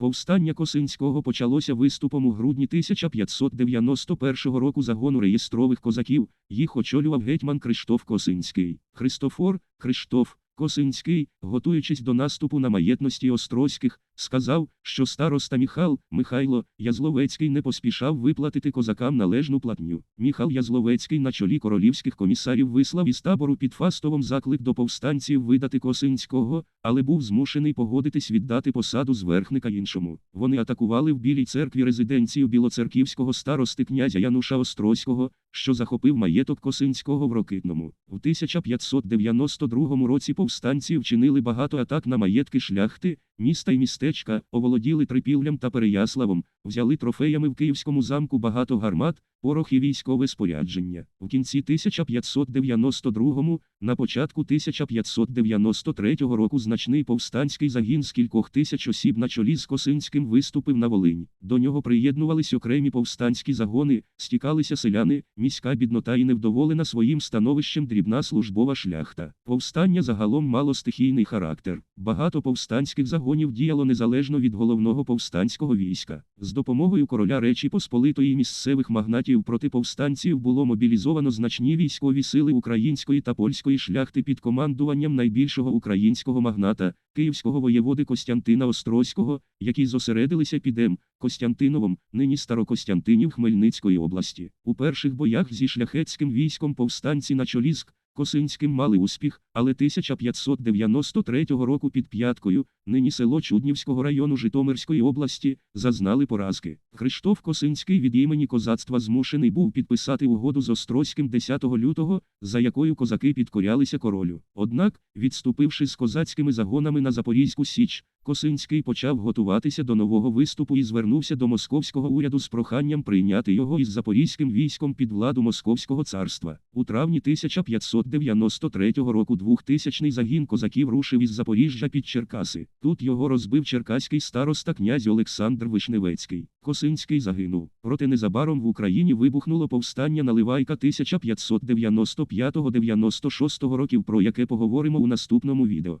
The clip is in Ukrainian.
Повстання Косинського почалося виступом у грудні 1591 року загону реєстрових козаків. Їх очолював гетьман Криштоф Косинський. Христофор, Криштоф, Косинський, готуючись до наступу на маєтності Острозьких, сказав, що староста Міхал, Михайло, Язловецький не поспішав виплатити козакам належну платню. Міхал Язловецький на чолі королівських комісарів вислав із табору під Фастовом заклик до повстанців видати Косинського, але був змушений погодитись віддати посаду зверхника іншому. Вони атакували в Білій церкві резиденцію білоцерківського старости князя Януша Острозького, що захопив маєток Косинського в Рокитному. У 1592 році повстанці вчинили багато атак на маєтки шляхти, міста і містечка, оволоділи Трипіллям та Переяславом, взяли трофеями в Київському замку багато гармат, порох і військове спорядження. В кінці 1592, на початку 1593 року значний повстанський загін з кількох тисяч осіб на чолі з Косинським виступив на Волинь. До нього приєднувались окремі повстанські загони, стікалися селяни, міська біднота і невдоволена своїм становищем дрібна службова шляхта. Повстання загалом мало стихійний характер. Багато повстанських загонів діяло незалежно від головного повстанського війська. З допомогою короля Речі Посполитої місцевих магнатів проти повстанців було мобілізовано значні військові сили української та польської шляхти під командуванням найбільшого українського магната, київського воєводи Костянтина Острозького, які зосередилися під М. Костянтиновом, нині Старокостянтинів Хмельницької області. У перших боях зі шляхетським військом повстанці на чолі з Косинським мали успіх, але 1593 року під П'яткою, нині село Чуднівського району Житомирської області, зазнали поразки. Хриштоф Косинський від імені козацтва змушений був підписати угоду з Острозьким 10 лютого, за якою козаки підкорялися королю. Однак, відступивши з козацькими загонами на Запорізьку Січ, Косинський почав готуватися до нового виступу і звернувся до московського уряду з проханням прийняти його із запорізьким військом під владу Московського царства. У травні 1593 року двохтисячний загін козаків рушив із Запоріжжя під Черкаси. Тут його розбив черкаський староста князь Олександр Вишневецький. Косинський загинув. Проте незабаром в Україні вибухнуло повстання Наливайка 1595-96 років, про яке поговоримо у наступному відео.